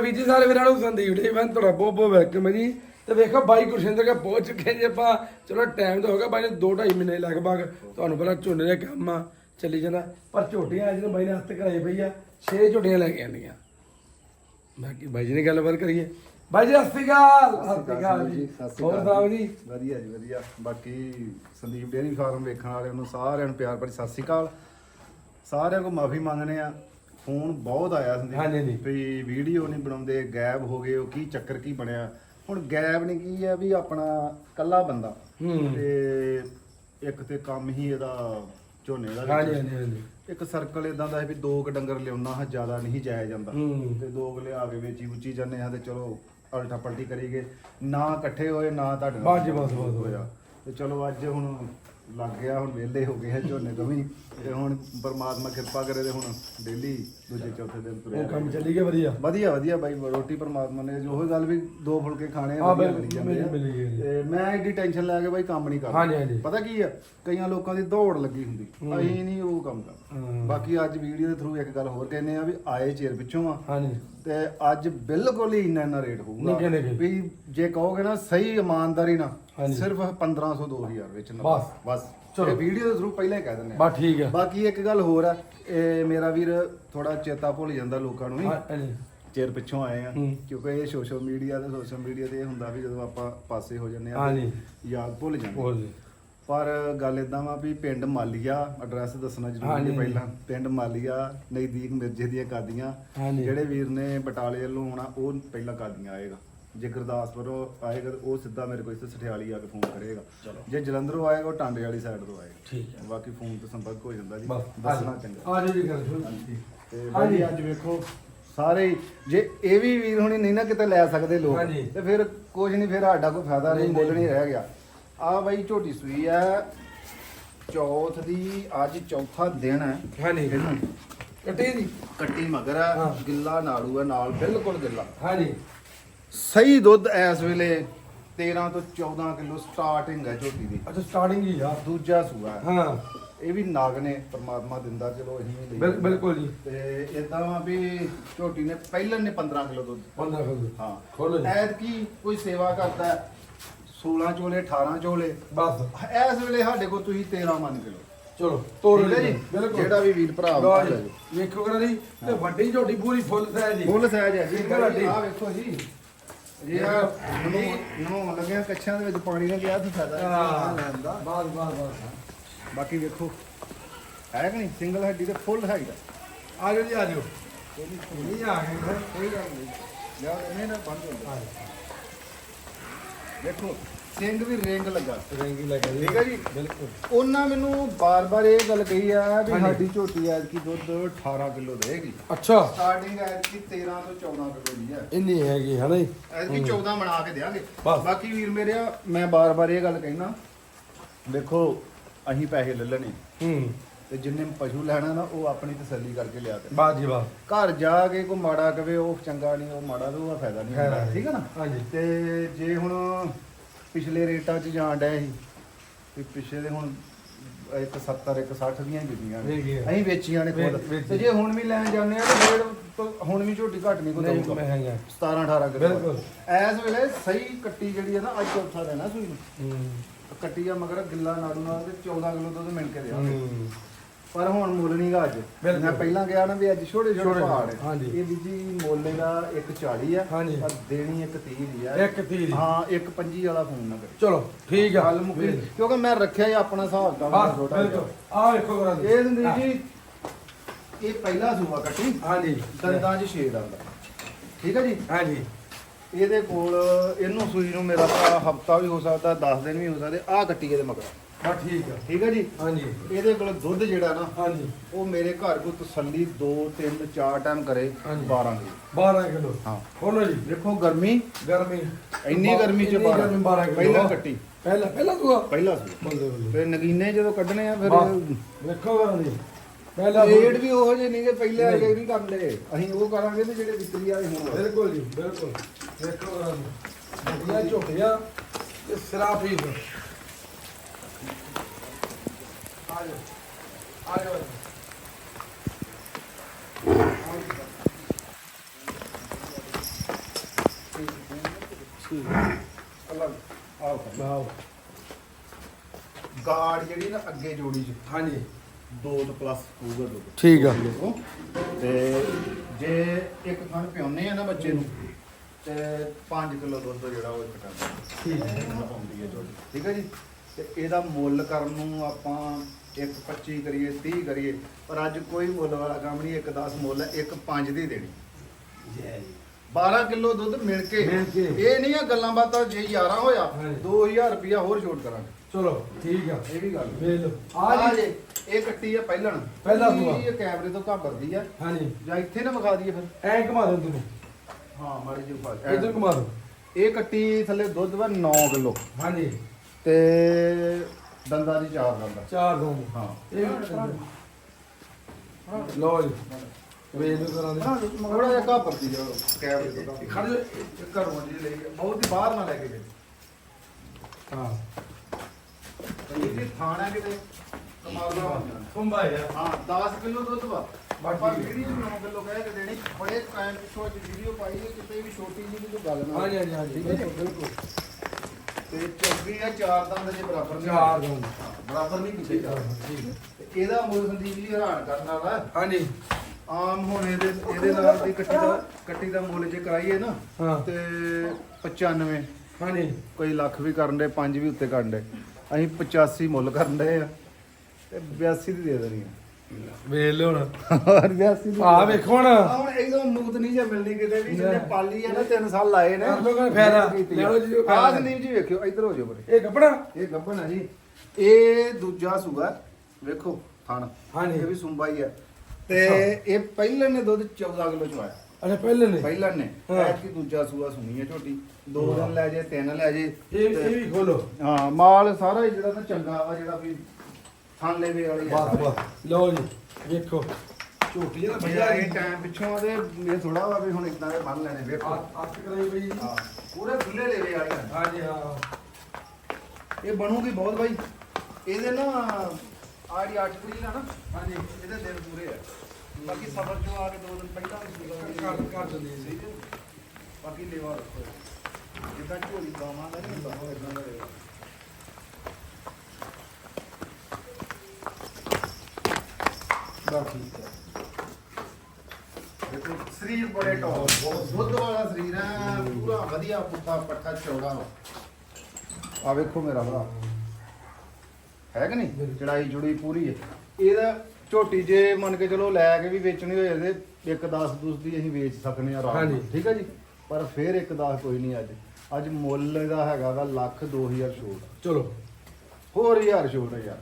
ਵੀਰ ਜੀ ਸਾਰੇ ਵੀਰਾਂ ਨੂੰ ਸੰਦੀਪ ਡੇ ਮੈਂ ਤੁਹਾਡਾ ਬਹੁਤ ਬਹੁਤ ਵੈਲਕਮ ਹੈ ਜੀ। ਤੇ ਵੇਖੋ ਬਾਈ ਗੁਰਸ਼ਿੰਦਰ ਕੇ ਪਹੁੰਚ ਚੁੱਕੇ ਜੀ ਆਪਾਂ। ਚਲੋ ਟਾਈਮ ਤਾਂ ਹੋ ਗਿਆ ਬਾਈ ਨੇ 2 2.5 ਮਹੀਨੇ ਲਗਭਗ। ਤੁਹਾਨੂੰ ਪਤਾ ਝੋਨੇ ਦਾ ਕੰਮ ਆ ਚੱਲੀ ਜਾਂਦਾ। ਪਰ ਝੋਟੀਆਂ ਅੱਜ ਨੂੰ ਬਾਈ ਨੇ ਹੱਥ ਕਰਾਈ ਪਈ ਆ 6 ਝੋਟੀਆਂ ਲੈ ਕੇ ਆਂਦੀਆਂ ਬਾਕੀ ਬਾਈ ਜੀ ਨੇ ਗੱਲਬਾਤ ਕਰੀਏ। ਬਾਈ ਜੀ ਸਤਿ ਸ਼੍ਰੀ ਅਕਾਲ ਸਤਿ ਸ਼੍ਰੀ ਅਕਾਲ ਜੀ। ਹੋਰ ਸੁਣਾਓ ਜੀ। ਵਧੀਆ ਜੀ ਵਧੀਆ। ਬਾਕੀ ਸੰਦੀਪ ਡੇਅਰੀ ਫਾਰਮ ਵੇਖਣ ਵਾਲਿਆਂ ਨੂੰ ਸਾਰਿਆਂ ਨੂੰ ਪਿਆਰ ਭਰੀ ਸਤਿ ਸ਼੍ਰੀ ਅਕਾਲ। ਸਾਰਿਆਂ ਕੋ ਮਾਫੀ ਮੰਗਨੇ ਆ ਫੋਨ ਬਹੁਤ ਆਇਆ ਹਾਂਜੀ, ਸੰਦੀਪ। ਹਾਂਜੀ। ਵੀ ਵੀਡੀਓ ਨਹੀਂ ਬਣਾਉਂਦੇ ਗਾਇਬ ਹੋ ਗਏ ਉਹ ਕੀ ਚੱਕਰ ਕੀ ਬਣਿਆ? ਹੁਣ ਗਾਇਬ ਨਹੀਂ ਕੀ ਆ ਵੀ ਆਪਣਾ ਕੱਲਾ ਬੰਦਾ। ਹੂੰ। ਤੇ ਇੱਕ ਤੇ ਕੰਮ ਹੀ ਇਹਦਾ ਝੋਨੇ ਦਾ ਹਾਂਜੀ। ਹਾਂਜੀ ਹਾਂਜੀ। ਇੱਕ ਸਰਕਲ ਇਦਾਂ ਦਾ ਹੈ ਵੀ ਦੋ ਕ ਡੰਗਰ ਲਿਆਉਣਾ ਹੈ ਜ਼ਿਆਦਾ ਨਹੀਂ ਜਾਇਆ ਜਾਂਦਾ। ਹੂੰ। ਤੇ ਦੋ ਕੁ ਲਿਆ ਕੇ ਵੇਚੀ ਉੱਚੀ ਜਾਂਦੇ ਆ ਤੇ ਚਲੋ ਅਲਟਾ ਪਲਟੀ ਕਰੀਗੇ ਨਾ ਇਕੱਠੇ ਹੋਏ ਨਾ ਤੁਹਾਡੇ ਨਾਲ ਬਸ ਜੀ, ਬਸ, ਬਸ, ਬਸ। ਹੋਇਆ। ਤੇ ਚਲੋ ਅੱਜ ਹੁਣ ਲੱਗ ਗਿਆ ਹੁਣ ਵਿਹਲੇ ਹੋ ਗਏ ਆ ਝੋਨੇ ਤੋਂ ਵੀ। ਤੇ ਹੁਣ ਪਰਮਾਤਮਾ ਕਿਰਪਾ ਕਰੇ ਤੇ ਹੁਣ ਡੇਲੀ ਦੂਜੇ ਚੌਥੇ ਦਿਨ ਤੁਰਿਆ ਉਹ ਕੰਮ ਚੱਲੀ ਗਿਆ ਵਧੀਆ? ਵਧੀਆ ਵਧੀਆ ਬਾਈ ਰੋਟੀ ਪਰਮਾਤਮਾ ਨੇ ਜੋ ਗੱਲ ਵੀ ਦੋ ਫੁਲਕੇ ਖਾਣੇ ਆ ਵਧੀਆ ਮਿਲੀ ਜਾਂਦੇ ਆ। ਤੇ ਮੈਂ ਐਡੀ ਟੈਨਸ਼ਨ ਲੈ ਕੇ ਬਾਈ ਕੰਮ ਨਹੀਂ ਕਰਦਾ। ਹਾਂਜੀ, ਹਾਂਜੀ। ਪਤਾ ਕੀ ਆ? ਕਈਆਂ ਲੋਕਾਂ ਦੀ ਦੌੜ ਲੱਗੀ ਹੁੰਦੀ। ਅਸੀਂ ਨਹੀਂ ਉਹ ਕੰਮ। ਕਰਦਾ ਬਾਕੀ ਅੱਜ ਵੀਡੀਓ ਦੇ ਥਰੂ ਇੱਕ ਗੱਲ ਹੋਰ ਕਹਿੰਦੇ ਆ ਵੀ ਆਏ ਚਿਰ ਪਿੱਛੋਂ ਆ। ਹਾਂਜੀ। ਤੇ ਅੱਜ ਬਿਲਕੁਲ ਹੀ ਇੰਨਾ ਇੰਨਾ ਰੇਟ ਹੋਊਗਾ। ਵੀ ਜੇ ਕਹੋਗੇ ਨਾ ਸਹੀ ਇਮਾਨਦਾਰੀ ਨਾਲ ਹਾਂਜੀ। ਸਿਰਫ 1500 2000 ਵਿੱਚ ਨਾ ਬਸ। ਬਸ ਚਲੋ। ਇਹ ਵੀਡੀਓ ਦੇ ਥਰੂ ਪਹਿਲਾਂ ਹੀ ਕਹਿ ਦਿੰਦੇ ਆ ਬਸ ਠੀਕ ਆ ਬਾਕੀ ਇੱਕ ਗੱਲ ਹੋਰ ਆ ਇਹ ਮੇਰਾ ਵੀਰ ਥੋੜਾ ਚੇਤਾ ਭੁੱਲ ਜਾਂਦਾ ਲੋਕਾਂ ਨੂੰ ਵੀ ਹਾਂ, ਹਾਂਜੀ ਚਿਰ ਪਿੱਛੋਂ ਆਏ ਆ ਹੂੰ। ਕਿਉਂਕਿ ਇਹ ਸੋਸ਼ਲ ਮੀਡੀਆ ਤੇ ਸੋਸ਼ਲ ਮੀਡੀਆ ਤੇ ਇਹ ਹੁੰਦਾ ਵੀ ਜਦੋਂ ਆਪਾਂ ਪਾਸੇ ਹੋ ਜਾਂਦੇ ਆ ਹਾਂਜੀ। ਤੇ ਯਾਦ ਭੁੱਲ ਜਾਂਦੇ ਬੋਲ ਜੀ ਪਰ ਗੱਲ ਇਦਾਂ ਵਾ ਵੀ ਪਿੰਡ ਮਾਲੀਆ ਐਡਰੈਸ ਦੱਸਣਾ ਜ਼ਰੂਰੀ ਹਾਂਜੀ। ਹੈ ਪਹਿਲਾਂ ਪਿੰਡ ਮਾਲੀਆ ਨਜ਼ਦੀਕ ਮਿਰਜੇ ਦੀਆਂ ਕਾਦੀਆਂ ਹਾਂਜੀ। ਜਿਹੜੇ ਵੀਰ ਨੇ ਬਟਾਲੇ ਵੱਲੋਂ ਆਉਣਾ ਉਹ ਪਹਿਲਾਂ ਕਾਦੀਆਂ ਆਏਗਾ ਜੇ ਗੁਰਦਾਸਪੁਰੋਂ ਆਏਗਾ ਤਾਂ ਉਹ ਸਿੱਧਾ ਮੇਰੇ ਕੋਲ ਇੱਥੇ ਸਠਿਆਲੀ ਆ ਕੇ ਫੋਨ ਕਰੇਗਾ। ਜੇ ਜਲੰਧਰੋਂ ਆਏਗਾ ਉਹ ਟਾਂਡੇ ਵਾਲੀ ਸਾਈਡ ਤੋਂ ਆਏਗਾ। ਠੀਕ ਹੈ। ਬਾਕੀ ਫੋਨ ਤੇ ਸੰਪਰਕ ਹੋ ਜਾਂਦਾ ਜੀ। ਦੱਸਣਾ ਚੰਗਾ। ਆ ਜਾਓ ਜੀ ਗੱਲ ਸੁਣ। ਤੇ ਬਾਈ ਅੱਜ ਵੇਖੋ ਸਾਰੇ ਹੀ, ਜੇ ਇਹ ਵੀ ਵੀਰ ਹੁਣੀ ਨਹੀਂ ਨਾ ਕਿਤੇ ਲੈ ਸਕਦੇ ਲੋਕ ਹਾਂਜੀ। ਤੇ ਫਿਰ ਕੁਝ ਨਹੀਂ ਫਿਰ ਸਾਡਾ ਕੋਈ ਫਾਇਦਾ ਨਹੀਂ ਨਹੀਂ, ਮੁੱਲ ਨਹੀਂ। ਨਹੀਂ ਰਹਿ ਗਿਆ। ਆ ਬਾਈ ਝੋਟੀ ਸੂਈ ਆ। ਚੌਥ ਦੀ ਅੱਜ ਚੌਥਾ ਦਿਨ ਹੈ। ਹਾਂਜੀ। ਕੱਟੀ ਦੀ ਕੱਟੀ ਮਗਰ ਹਾਂ। ਆ ਗਿੱਲਾ ਨਾੜੂ ਆ ਨਾਲ ਬਿਲਕੁਲ ਗਿੱਲਾ। ਹਾਂਜੀ। ਸਹੀ ਦੁੱਧ ਇਸ ਵੇਲੇ 13 ਤੋਂ 14 ਕਿਲੋ ਸਟਾਰਟਿੰਗ ਹੈ ਝੋਟੀ ਦੀ। ਅੱਛਾ ਸਟਾਰਟਿੰਗ ਹੀ ਆ। ਦੂਜਾ ਸੂਆ ਹੈ। ਹਾਂ। ਇਹ ਵੀ ਨਾਗ ਨੇ ਪ੍ਰਮਾਤਮਾ ਦਿੰਦਾ ਚਲੋ ਅਸੀਂ ਵੀ ਲਈ ਬਿਲ- ਬਿਲਕੁਲ ਜੀ। ਤੇ ਇਦਾਂ ਵਾ ਵੀ ਝੋਟੀ ਨੇ ਪਹਿਲਾਂ ਨੇ 15 ਕਿਲੋ ਦੁੱਧ। 15 ਖੋਲ ਹਾਂ। ਖੋਲੋ ਜੀ। ਐਦ ਕੀ ਕੋਈ ਸੇਵਾ ਕਰਦਾ ਹੈ, 16 ਚੋਲੇ 18 ਚੋਲੇ। ਬਸ। ਇਸ ਵੇਲੇ ਸਾਡੇ ਕੋਲ ਤੁਸੀਂ 13 ਮੰਨ ਕੇ ਲਓ। ਚਲੋ ਤੋੜ ਠੀਕ ਹੈ ਜੀ? ਬਿਲਕੁਲ। ਜਿਹੜਾ ਵੀ ਵੀਰ ਭਰਾ ਲਓ ਜੀ, ਵੇਖੋ ਕਰਾ ਜੀ ਤੇ ਵੱਡੀ ਝੋਟੀ ਪੂਰੀ ਫੁੱਲ ਸਾਈਜ਼ ਜੀ। ਫੁੱਲ ਸਾਈਜ਼ ਹੈ ਜੀ। ਆ ਵੇਖੋ ਜੀ। ਜੇ ਆ ਨਮੋ ਲੱਗਿਆ ਕੱਛਾਂ ਦੇ ਵਿੱਚ ਪਾਣੀ ਨਾ ਗਿਆ ਤਾਂ ਫਾਇਦਾ ਹਾਂ। ਨਹੀਂ ਲੈਣ ਦਾ ਬਾਕੀ ਵੇਖੋ। ਹੈ ਕਿ ਨਹੀਂ? ਸਿੰਗਲ ਹੱਡੀ ਤੇ ਫੁੱਲ ਹਾਈਟ ਆ। ਜਾਓ ਜੀ ਆ ਜਾਓ। ਨਹੀਂ ਆ ਗਏ। ਕੋਈ ਗੱਲ ਨਹੀਂ। ਯਾਰ ਇਹਨੇ ਨਾ ਬੰਦ ਹੋ ਗਿਆ ਵੇਖੋ ਸਿੰਘ ਵੀ ਰਿੰਗ ਲੱਗਾ। ਰੰਗੀ ਲੱਗਾ ਜੀ। ਠੀਕ ਹੈ ਜੀ? ਬਿਲਕੁਲ। ਉਹਨਾਂ ਮੈਨੂੰ ਬਾਰ-ਬਾਰ ਇਹ ਗੱਲ ਕਹੀ ਆ ਵੀ ਹਾਂਜੀ। ਸਾਡੀ ਝੋਟੀ ਐਤ ਕੀ ਦੁੱਧ 18 ਕਿਲੋ ਦੇਗੀ। ਅੱਛਾ। ਸਟਾਰਟਿੰਗ ਐਤ ਕੀ 13 ਤੋਂ 14 ਕਿਲੋ ਦੀ ਹੈ ਇੰਨੀ ਹੈਗੀ ਹੈ ਨਾ ਜੀ? ਐਤ ਕੀ 14 ਬਣਾ ਕੇ ਦੇਾਂਗੇ ਬਸ। ਬਾਕੀ ਵੀਰ ਮੇਰੇ ਮੈਂ ਬਾਰ-ਬਾਰ ਇਹ ਗੱਲ ਕਹਿਣਾ ਦੇਖੋ ਅਸੀਂ ਪੈਸੇ ਲੈ ਲੈਣੇ। ਹੂੰ। ਤੇ ਜਿੰਨੇ ਪਸ਼ੂ ਲੈਣਾ ਨਾ ਉਹ ਆਪਣੀ ਤਸੱਲੀ ਕਰਕੇ ਲਿਆ ਤੇ ਬਾਸ ਜੀ ਬਾਸ ਘਰ ਜਾ ਕੇ ਕੋਈ ਮਾੜਾ ਕਵੇ ਉਹ ਚੰਗਾ ਨਹੀਂ ਉਹ ਮਾੜਾ ਤੇ ਉਹਦਾ ਫਾਇਦਾ ਨਹੀਂ ਹੁੰਦਾ। ਠੀਕ ਹੈ ਨਾ? ਹਾਂਜੀ। ਤੇ ਜੇ ਹੁਣ ਪਿਛਲੇ ਰੇਟਾਂ 'ਚ ਜਾਣ ਡਿਆ ਸੀ ਤੇ ਪਿਛਲੇ ਦੇ ਹੁਣ ਇੱਕ 70 ਇੱਕ 60 ਦੀਆਂ ਨੇ। ਵਿਕੀਆਂ। ਅਸੀਂ ਵੇਚੀਆਂ ਨੇ ਖੁਦ। ਤੇ ਜੇ ਹੁਣ ਵੀ ਲੈਣ ਜਾਂਦੇ ਆ ਤੇ ਫਿਰ ਤੋਂ ਹੁਣ ਵੀ ਝੋਟੀ ਘੱਟ ਨਹੀਂ ਕੋਈ ਨਹੀਂ ਦਊਗਾ। ਮੈਂ ਹੈਗਾ। 17 18 ਕਿਲੋ ਬਿਲਕੁਲ। ਐਸ ਵੇਲੇ ਸਹੀ ਕੱਟੀ ਜਿਹੜੀ ਹੈ ਨਾ ਅੱਜ ਚੌਥਾ ਦੇਣਾ ਸੂਈ ਨੂੰ। ਹੂੰ। ਕੱਟੀ ਆ ਮਗਰ ਗਿੱਲਾ ਨਾੜੂ ਨਾਲ ਤੇ 14 ਕਿਲੋ ਦੁੱਧ ਮਿਲ ਕੇ ਹੂੰ। ਪਰ ਹੁਣ ਮੁੱਲ ਨਹੀਂਗਾ ਅੱਜ। ਬਿਲਕੁਲ। ਮੈਂ ਪਹਿਲਾਂ ਗਿਆ ਨਾ ਵੀ ਅੱਜ ਛੋਟੇ ਛੋਟੇ ਛੋਟੇ, ਪਹਾੜ ਹੈ ਹਾਂਜੀ। ਇਹ ਵੀ ਜੀ ਮੁੱਲ ਦਾ ਇੱਕ 40 ਆ। ਹਾਂਜੀ। ਪਰ ਦੇਣੀ ਇੱਕ 30 ਦੀ ਆ। ਇੱਕ ਤੀਰ ਹਾਂ ਇੱਕ 25 ਵਾਲਾ ਫੋਨ ਨਾ ਕਰੇ। ਚਲੋ ਠੀਕ ਆ। ਗੱਲ ਮੁੱਕੀ। ਕਿਉਂਕਿ ਮੈਂ ਰੱਖਿਆ ਹੀ ਆਪਣਾ ਹਿਸਾਬ ਦਾ ਬਸ ਛੋਟਾ ਬਿਲਕੁਲ। ਆ ਵੇਖੋ ਕਰਾ। ਇਹ ਸੰਦੀਪ ਜੀ ਇਹ ਪਹਿਲਾ ਸੂਆ ਕੱਟੀ। ਹਾਂਜੀ। ਦੰਦਾਂ 'ਚ ਛੇਦ ਆਉਂਦਾ ਠੀਕ ਹੈ ਜੀ? ਹਾਂਜੀ। ਇਹਦੇ ਕੋਲ ਇਹਨੂੰ ਸੂਈ ਨੂੰ ਮੇਰਾ ਭਰਾ ਹਫਤਾ ਵੀ ਹੋ ਸਕਦਾ 10 ਦਿਨ ਵੀ ਹੋ ਸਕਦੇ। ਆਹ ਕੱਟੀ ਇਹਦੇ ਮਗਰ। ਬਸ ਠੀਕ ਆ। ਠੀਕ ਹੈ ਜੀ? ਹਾਂਜੀ। ਇਹਦੇ ਕੋਲ ਦੁੱਧ ਜਿਹੜਾ ਨਾ ਹਾਂਜੀ। ਉਹ ਮੇਰੇ ਘਰ ਕੋ ਤਸੱਲੀ 2 3 4 ਟਾਈਮ ਕਰੇ ਹਾਂਜੀ। 12 ਦੀ 12 ਕਿਲੋ। ਹਾਂ। ਖੋਲੋ ਜੀ। ਦੇਖੋ ਗਰਮੀ ਗਰਮੀ। ਇੰਨੀ ਗਰਮੀ ਚ ਇੰਨੀ 12 ਗਰਮੀ 12 ਕਿਲੋ। ਪਹਿਲਾਂ ਕੱਟੀ। ਪਹਿਲਾਂ ਪਹਿਲਾਂ ਤੂੰ ਪਹਿਲਾ ਸੀ। ਫਿਰ ਨਗੀਨੇ ਜਦੋਂ ਕੱਢਣੇ ਆ ਫਿਰ ਕਰਾ ਜੀ। ਪਹਿਲਾਂ ਰੇਟ ਵੀ ਉਹੋ ਜਿਹੇ ਨਹੀਂਗੇ ਪਹਿਲੇ ਵਾਲੇ ਨਹੀਂ। ਕਰਦੇ ਅਸੀਂ ਉਹ ਕਰਾਂਗੇ ਤੇ ਜਿਹੜੇ ਵਿਕਰੀ ਵਾਲੇ ਹੋਣ। ਬਿਲਕੁਲ ਜੀ ਬਿਲਕੁਲ। ਵੇਖੋ ਕਰਾ ਜੀ। ਝੋਟੀਆਂ ਤੇ ਸਿਰਾ ਜਾਓ ਆਓ ਗਾਰਡ ਜਿਹੜੀ ਨਾ ਅੱਗੇ ਜੋੜੀ ਚ। ਹਾਂਜੀ। ਦੋ ਤੋਂ ਪਲੱਸ ਹੋਊਗਾ ਦੁੱਧ ਠੀਕ ਆ। ਦੇਖੋ ਤੇ ਜੇ ਇੱਕ ਥਣ ਪਿਉਨੇ ਆ ਨਾ ਬੱਚੇ ਨੂੰ ਤੇ 5 ਕਿਲੋ ਦੁੱਧ ਜਿਹੜਾ ਉਹ ਇੱਕ ਟਨ ਠੀਕ ਹੈ ਠੀਕ ਹੈ ਜੀ। ਤੇ ਇਹਦਾ ਮੁੱਲ ਕਰਨ ਨੂੰ ਆਪਾਂ ਇੱਕ 25 ਕਰੀਏ 30 ਕਰੀਏ ਪਰ ਅੱਜ ਕੋਈ ਮੁੱਲ ਵਾਲਾ ਕੰਮ ਨਹੀਂ ਇੱਕ 10 ਮੁੱਲ ਹੈ ਇੱਕ 5 ਦੀ ਦੇਣੀ। ਜੈ ਜੀ। 12 ਕਿਲੋ ਦੁੱਧ ਮਿਲ ਕੇ। ਮਿਲ ਕੇ। ਇਹ ਨਹੀਂ ਆ ਗੱਲਾਂ ਬਾਤਾਂ ਜੇ 11 ਹੋਇਆ ਹਾਂਜੀ। 2000 ਰੁਪਇਆ ਹੋਰ ਛੋਟ ਕਰਾਂਗੇ। ਚਲੋ ਠੀਕ ਆ। ਇਹ ਵੀ ਗੱਲ ਵੇਖ ਲਓ। ਆ ਆ ਜੀ। ਜੇ ਇਹ ਕੱਟੀ ਆ ਪਹਿਲਣ। ਪਹਿਲਾ ਇਹ ਸੂਆ। ਕੈਮਰੇ ਤੋਂ ਘਾਬਰਦੀ ਆ? ਹਾਂਜੀ। ਜਾਂ ਇੱਥੇ ਨਾ ਵਿਖਾ ਦਈਏ ਫਿਰ। ਐਂ ਘੁਮਾ ਦੋ ਤੂੰ ਹਾਂ ਮਾੜੀ ਵਿਖਾ ਇੱਧਰ ਘੁਮਾ ਦੋ ਇਹ ਕੱਟੀ ਥੱਲੇ ਦੁੱਧ ਵਾ 9 ਕਿਲੋ। ਹਾਂਜੀ। ਤੇ ਦੰਦਾਂ ਦੀ ਚਾਰ ਦੰਦਾਂ। ਚਾਰ ਦੋ ਹਾਂ। ਇਹ ਲੋ ਜੀ। ਵੇਖ ਲਓ ਕਰਾਂ ਦੇ। ਥੋੜਾ ਜਿਹਾ ਘਾਬਰਦੀ ਜਾ ਕੈਮਰੇ ਤੋਂ ਖੜ ਜਾ ਘਰੋਂ ਜੀ ਲਈ ਬਹੁਤ ਹੀ ਬਾਹਰ ਨਾ ਲੈ ਕੇ ਗਏ ਹਾਂ। ਇਹ ਵੀ ਥਾਣਾ ਕਿਤੇ? ਕਮਾਲ ਦਾ ਜਾਣਾ। ਕੁੰਭਾ ਯਾਰ। ਹਾਂ 10 ਕਿਲੋ ਦੁੱਧ ਵਾ। ਬਾਕੀ ਆਪਾਂ ਵੀਡੀਓ 9 ਕਿਲੋ ਕਹਿ ਕੇ ਦੇਣੀ। ਬੜੇ ਟਾਈਮ ਪਿੱਛੋਂ ਅੱਜ ਵੀਡੀਓ ਪਾਈ ਹੈ ਕਿਤੇ ਵੀ ਛੋਟੀ ਜਿਹੀ ਵੀ ਕੋਈ ਗੱਲ ਨਾ ਹਾਂਜੀ ਹਾਂਜੀ ਹਾਂਜੀ। ਠੀਕ ਹੈ ਜੀ? ਬਿਲਕੁਲ। ਤੇ ਚੰਗੀ ਆ ਚਾਰ ਦੰਦ ਜੇ ਬਰਾਬਰ ਨਹੀਂ ਚਾਰ ਦੰਦ। ਬਰਾਬਰ ਨਹੀਂ ਕਿਸੇ ਚਾਰ ਤੇ ਇਹਦਾ ਮੁੱਲ ਸੰਦੀਪ ਜੀ ਹੈਰਾਨ ਕਰਨ ਵਾਲਾ। ਹਾਂਜੀ। ਆਮ ਹੁਣ ਇਹਦੇ ਇਹਦੇ ਨਾਲ ਦੀ ਕੱਟੀ ਦਾ ਕੱਟੀ ਦਾ ਮੁੱਲ ਜੇ ਕਰਾਈਏ ਨਾ ਤੇ 95 ਹਾਂਜੀ। ਕੋਈ ਲੱਖ ਵੀ ਕਰਨ ਦੇ ਪੰਜ ਵੀ ਉੱਤੇ ਕਰਨ ਦੇ। ਅਸੀਂ 85 ਮੁੱਲ ਕਰਨ ਦੇ ਆ ਤੇ 82 ਦੀ ਦੇ ਦੇਣੀ ਆ। ਵੇਖ ਲਓ ਹੁਣ। ਹੋਰ ਜਾਸੀ ਆ ਵੇਖੋ ਹੁਣ। ਹੁਣ ਇਹਦੋਂ ਨੂਤ ਨਹੀਂ ਜੇ ਮਿਲਣੀ ਕਿਤੇ ਵੀ ਜਿਹਨੇ ਪਾਲੀ ਆ ਨਾ 3 ਸਾਲ ਲਾਏ ਨੇ। ਕਰ ਲਓ ਫਾਇਦਾ। ਲੈ ਲਓ ਜੀ ਆ ਸੰਦੀਪ ਜੀ ਵੇਖਿਓ ਇਧਰ ਹੋ ਜਾਓ ਬਰੇ ਇਹ ਗੱਬਣਾ? ਇਹ ਗੱਬਣਾ ਜੀ। ਇਹ ਦੂਜਾ ਸੂਆ ਵੇਖੋ ਥਣ। ਹਾਂਜੀ। ਇਹ ਵੀ ਸੁੰਬਾ ਆ। ਤੇ ਇਹ ਪਹਿਲਾਂ ਨੇ ਦੁੱਧ 14 ਕਿਲੋ ਚੋਇਆ ਅੱਛਾ ਪਹਿਲਾਂ ਨੇ? ਪਹਿਲਾਂ ਨੇ। ਐਤਕੀ ਦੂਜਾ ਸੂਆ ਸੁਣੀ ਹੈ ਝੋਟੀ। ਦੋ ਦਿਨ ਲੈ ਜੇ ਤਿੰਨ ਲੈ ਜੇ। ਇਹ ਵੀ ਖੋਲੋ। ਹਾਂ ਮਾਲ ਸਾਰਾ ਜਿਹੜਾ ਨਾ ਚੰਗਾ ਆ ਜਿਹੜਾ ਵੀ ਥਣ ਲੈਵੇ ਵਾਲੀ ਬਸ ਬਸ। ਲਓ ਜੀ ਵੇਖੋ। ਝੋਟੀ ਦਾ ਬਜਾ ਇਹ ਟਾਈਮ ਪਿੱਛੋਂ ਤੇ ਇਹ ਥੋੜਾ ਵਾ ਵੀ ਹੁਣ ਇਦਾਂ ਦੇ ਬੰਨ ਲੈਣੇ ਵੇਖੋ। ਅੱਤ ਕਰਾਈ ਬਈ। ਹਾਂ। ਪੂਰੇ ਖੁੱਲੇ ਲੈਵੇ ਵਾਲੀਆਂ ਹਾਂਜੀ ਹਾਂ। ਇਹ ਬਣੂਗੀ ਬਹੁਤ ਬਾਈ। ਇਹਦੇ ਨਾ ਆੜੀ 8 ਤਰੀਕ ਆ ਨਾ ਹਾਂਜੀ। ਇਹਦੇ ਦਿਨ ਪੂਰੇ ਆ। ਬਾਕੀ ਸਬਰ ਚੋਂ ਆ ਕੇ ਦੋ ਦਿਨ ਪਹਿਲਾਂ ਵੀ ਸੀਗਾ। ਕਰ ਕਰ ਦਿੰਦੀ ਸੀ ਠੀਕ ਹੈ। ਬਾਕੀ ਲੇਵਾ ਰੱਖੋ। ਜਿੱਦਾਂ ਝੋਲੀ ਗਾਵਾਂ ਦਾ ਨਹੀਂ ਹੁੰਦਾ ਉਹ ਇਦਾਂ ਦਾ ਲੇਵਾ ਬਾਕੀ ਦੇਖੋ ਸਰੀਰ ਬੜੇ ਟੌਪ ਬਹੁਤ ਦੁੱਧ ਵਾਲਾ ਸਰੀਰ ਹੈ ਪੂਰਾ ਵਧੀਆ ਪੁੱਠਾ ਪੱਠਾ ਚੌੜਾ। ਵਾ ਆ ਵੇਖੋ ਮੇਰਾ ਭਰਾ। ਹੈ ਕਿ ਨਹੀਂ? ਚੜਾਈ ਜੁੜੀ ਪੂਰੀ ਹੈ। ਇਹਦਾ ਝੋਟੀ ਜੇ ਮੰਨ ਕੇ ਚਲੋ ਲੈ ਕੇ ਵੀ ਵੇਚਣੀ ਹੋਏ ਤੇ ਇੱਕ 10 ਦੁਸ ਦੀ ਅਸੀਂ ਵੇਚ ਸਕਨੇ ਆ ਆਰਾਮ ਨਾਲ। ਹਾਂਜੀ। ਠੀਕ ਹੈ ਜੀ। ਪਰ ਫਿਰ ਇੱਕ 10 ਕੋਈ ਨਹੀਂ ਅੱਜ। ਅੱਜ ਮੁੱਲ ਇਹਦਾ ਹੈਗਾ ਵਾ ਲੱਖ 2000 ਛੋਟ। ਚਲੋ। ਹੋਰ ਹਜ਼ਾਰ ਛੋਟ ਹੈ ਯਾਰ।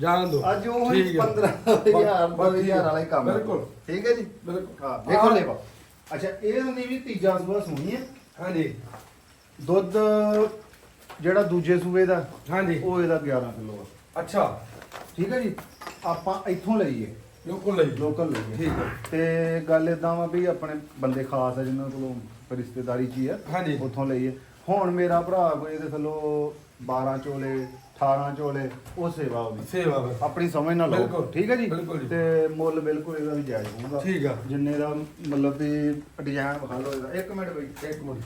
ਜਾਣ ਦੋ। ਅੱਜ ਉਹ ਹੀ ਠੀਕ ਹੈ। 15000 ਬਾਕੀ 2000 ਵਾਲਾ ਹੀ ਕੰਮ ਹੈ। ਬਿਲਕੁਲ। ਠੀਕ ਹੈ ਜੀ? ਬਿਲਕੁਲ। ਹਾਂ ਦੇਖੋ ਲੈ ਅੱਛਾ ਇਹ ਹੁੰਦੀ ਵੀ ਤੀਜਾ ਸੂਆ ਸੁਣੀ ਹੈ। ਹਾਂਜੀ। ਦੁੱਧ ਜਿਹੜਾ ਦੂਜੇ ਸੂਏ ਦਾ ਹਾਂਜੀ। ਉਹ ਇਹਦਾ 11 ਕਿਲੋ ਆ। ਅੱਛਾ। ਠੀਕ ਹੈ ਜੀ? ਆਪਾਂ ਇੱਥੋਂ ਲਈਏ। ਲੋਕਲ ਲਈ ਲੋਕਲ ਲਈਏ। ਠੀਕ ਹੈ। ਤੇ ਗੱਲ ਇਦਾਂ ਵਾ ਵੀ ਆਪਣੇ ਬੰਦੇ ਖਾਸ ਆ ਜਿਨ੍ਹਾਂ ਕੋਲੋਂ ਰਿਸ਼ਤੇਦਾਰੀ ਚ ਹੀ ਆ ਹਾਂਜੀ। ਉੱਥੋਂ ਲਈਏ। ਹੁਣ ਮੇਰਾ ਭਰਾ ਕੋਈ ਇਹਦੇ ਥੱਲੋਂ 12 ਚੋਲੇ 18 ਚੋਲੇ ਉਹ ਸੇਵਾ ਉਹਦੀ ਸੇਵਾ ਵਾ। ਆਪਣੀ ਸਮਝ ਨਾਲ ਲਓ। ਬਿਲਕੁਲ। ਠੀਕ ਹੈ ਜੀ? ਬਿਲਕੁਲ ਜੀ। ਤੇ ਮੁੱਲ ਬਿਲਕੁਲ ਇਹਦਾ ਵੀ ਜਾਇਜ਼ ਹੋਊਗਾ। ਠੀਕ ਆ। ਜਿੰਨੇ ਦਾ ਮਤਲਬ ਵੀ ਡਿਜ਼ਾਈਨ ਵਿਖਾ ਲਓ ਇਹਦਾ। ਇੱਕ ਮਿੰਟ ਬਈ। ਇੱਕ ਮਿੰਟ।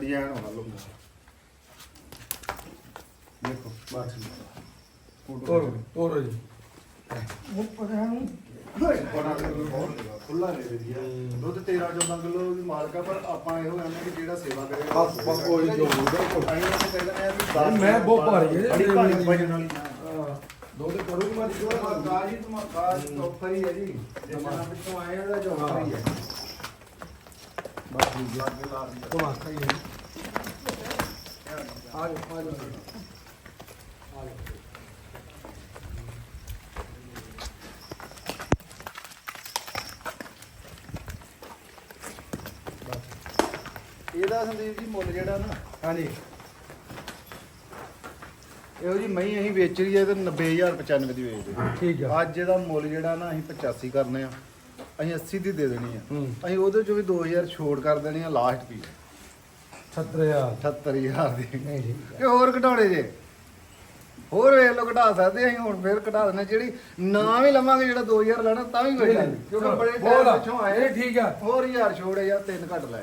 ਡਿਜ਼ਾਈਨ ਵਿਖਾ ਲਓ। ਦੇਖੋ ਫੋਟੋ ਤੋਰੋ ਤੋਰੋ ਜੀ। ਉਹ ਪਤਾ ਨੂੰ ਬੜਾ ਖੁੱਲਾ ਰਹੀ ਹੈ। ਦੁੱਧ 13 14 ਕਿਲੋ ਦੀ ਮਾਲਕ ਆ ਪਰ ਆਪਾਂ ਇਹੋ ਕਹਿੰਦੇ ਕਿ ਜਿਹੜਾ ਸੇਵਾ ਕਰੇ ਬਸ, ਬਸ ਉਹੀ ਜੋ ਬਿਲਕੁਲ। ਅਸੀਂ ਇਹ ਕਹਿੰਦੇ ਆ ਵੀ ਯਾਰ ਮੈਂ ਬਹੁਤ ਭਾਰੀ ਹੈ। ਬੜੀ ਭਾਰੀ ਵਜਨ ਵਾਲੀ ਹਾਂ ਦੋ ਤੇ ਕਰੋ ਮਾਰੀ ਜੋ ਕਾਜੀ ਤੁਮ ਕਾਜ ਚੌਫਰ ਹੀ। ਹੈ ਜੀ ਜਿੰਨਾ ਪਿੱਛੋਂ ਆਏ ਉਹਦਾ ਚੌਫਰ ਹੀ ਹੈ। ਬਸ ਠੀਕ ਹੈ ਅੱਗੇ ਲਾ ਦੀ ਤੁਮ ਆਖਾ ਹੀ ਹੈ। ਆ ਜਾ ਆ ਜਾ ਇਹਦਾ ਸੰਦੀਪ ਜੀ ਮੁੱਲ ਜਿਹੜਾ ਨਾ ਹਾਂਜੀ। ਇਹੋ ਜੀ ਮਹੀਂ ਅਸੀਂ ਵੇਚ ਰਹੀ ਹੈ ਤੇ 90095 ਦੀ ਵੇਚਦੇ ਠੀਕ ਆ। ਅੱਜ ਇਹਦਾ ਮੁੱਲ ਜਿਹੜਾ ਨਾ ਅਸੀਂ 85 ਕਰਨੇ ਆ। ਅਸੀਂ 80 ਦੀ ਦੇ ਦੇਣੀ ਆ। ਅਸੀਂ ਉਹਦੇ ਚੋਂ ਵੀ 2000 ਛੋੜ ਕਰ ਦੇਣੀ ਆ ਲਾਸਟ ਪੀ 70000 78000 ਦੀ। ਨਹੀਂ ਠੀਕ ਹੋਰ ਘਟਾਉਣੇ ਜੇ। ਹੋਰ ਵੇਖ ਲੋ ਘਟਾ ਸਕਦੇ ਅਸੀਂ ਹੁਣ ਫੇਰ ਘਟਾ ਦਿੰਦੇ ਜਿਹੜੀ ਨਾ ਵੀ ਲਵਾਂਗੇ ਜਿਹੜਾ 2000 ਲੈਣਾ ਤਾਂ ਵੀ ਕੋਈ ਗੱਲ ਨਹੀਂ। ਕਿਉਂਕਿ ਬੜੇ ਟਾਈਮ ਪਿੱਛੋਂ ਆਏ। ਇਹ ਠੀਕ ਆ। ਹੋਰ ਯਾਰ ਛੋੜੇ ਯਾਰ ਤਿੰਨ ਘੱਟ ਲੈ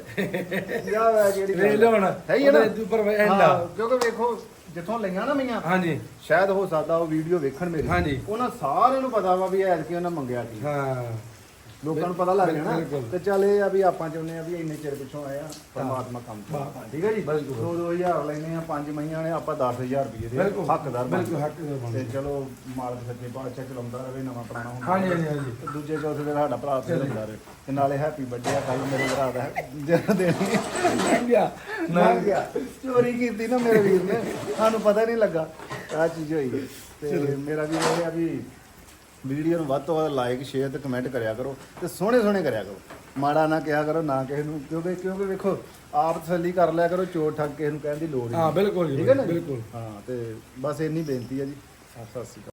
ਯਾ ਵੇ ਜਿਹੜੀ ਵੇਖ ਲਓ ਹੁਣ ਹੈ ਹੀ ਨਾ? ਉੱਪਰ end ਆ। ਕਿਉਂਕਿ ਵੇਖੋ ਜਿੱਥੋਂ ਲਈਆਂ ਨਾ ਮੀਆਂ ਹਾਂਜੀ। ਸ਼ਾਇਦ ਹੋ ਸਕਦਾ ਉਹ ਵੀਡੀਓ ਵੇਖਣ ਮੇਰੀ। ਹਾਂਜੀ। ਉਹਨਾਂ ਸਾਰਿਆਂ ਨੂੰ ਪਤਾ ਵਾ ਵੀ ਐਦ ਕਿ ਉਹਨਾਂ ਮੰਗਿਆ ਕੀ। ਹਾਂ। ਲੋਕਾਂ ਨੂੰ ਪਤਾ ਲੱਗ ਜਾਣਾ ਬਿਲਕੁਲ। ਤੇ ਚੱਲ ਇਹ ਆ ਵੀ ਆਪਾਂ ਚਾਹੁੰਦੇ ਆ ਵੀ ਇੰਨੇ ਚਿਰ ਪਿੱਛੋਂ ਆਏ ਆ ਪਰਮਾਤਮਾ ਕੰਮ ਵਾਹ। ਠੀਕ ਹੈ ਜੀ ਬਿਲਕੁਲ। 2-2000 ਲੈਨੇ ਆ ਪੰਜ ਮਹੀਆਂ ਨੇ ਆਪਾਂ 10000 ਰੁਪਏ ਦੇ ਬਿਲਕੁਲ ਹੱਕਦਾਰ ਬਣ ਬਿਲਕੁਲ। ਹੱਕਦਾਰ ਬਣ ਤੇ ਗਏ। ਚਲੋ ਮਾਲਕ ਸੱਚੇ ਪਾਤਸ਼ਾਹ ਚਲਾਉਂਦਾ ਰਹੇ ਨਵਾਂ ਪੁਰਾਣਾ ਹੁੰਦਾ ਹਾਂਜੀ। ਹਾਂਜੀ, ਹਾਂਜੀ। ਤੇ ਦੂਜੇ ਚੌਥੇ ਦਿਨ ਸਾਡਾ ਭਰਾ ਤੇ ਹੁੰਦਾ ਰਹੇ ਤੇ ਨਾਲੇ ਹੈਪੀ ਬਰਥਡੇ ਆ ਕੱਲ ਮੇਰੇ ਭਰਾ ਦਾ ਜਨਮ ਦਿਨ ਲੰਘ ਗਿਆ ਲੰਘ ਗਿਆ ਚੋਰੀ ਕੀਤੀ ਨਾ ਮੇਰੇ ਵੀਰ ਨੇ ਸਾਨੂੰ ਪਤਾ ਨਹੀਂ ਲੱਗਾ ਆ ਚੀਜ਼ ਹੋਈ ਹੈ। ਤੇ ਮੇਰਾ ਵੀ ਇਹ ਆ ਵੀ ਵੀਡੀਓ ਨੂੰ ਵੱਧ ਤੋਂ ਵੱਧ ਲਾਈਕ ਸ਼ੇਅਰ ਤੇ ਕਮੈਂਟ ਕਰਿਆ ਕਰੋ ਤੇ ਸੋਹਣੇ ਸੋਹਣੇ ਕਰਿਆ ਕਰੋ। ਮਾੜਾ ਨਾ ਕਿਹਾ ਕਰੋ ਨਾ ਕਿਸੇ ਨੂੰ ਕਿਉਂਕਿ ਕਿਉਂਕਿ ਵੇਖੋ ਆਪ ਤਸੱਲੀ ਕਰ ਲਿਆ ਕਰੋ ਚੋਟ ਠੱਗ ਕਿਸੇ ਨੂੰ ਕਹਿਣ ਦੀ ਲੋੜ ਹੀ ਹਾਂ ਨਹੀਂ। ਬਿਲਕੁਲ ਜੀ ਠੀਕ ਹੈ ਨਾ ਜੀ? ਬਿਲਕੁਲ। ਹਾਂ ਤੇ ਬਸ ਇੰਨੀ ਬੇਨਤੀ ਹੈ ਜੀ। ਸਤਿ ਸ਼੍ਰੀ ਅਕਾਲ।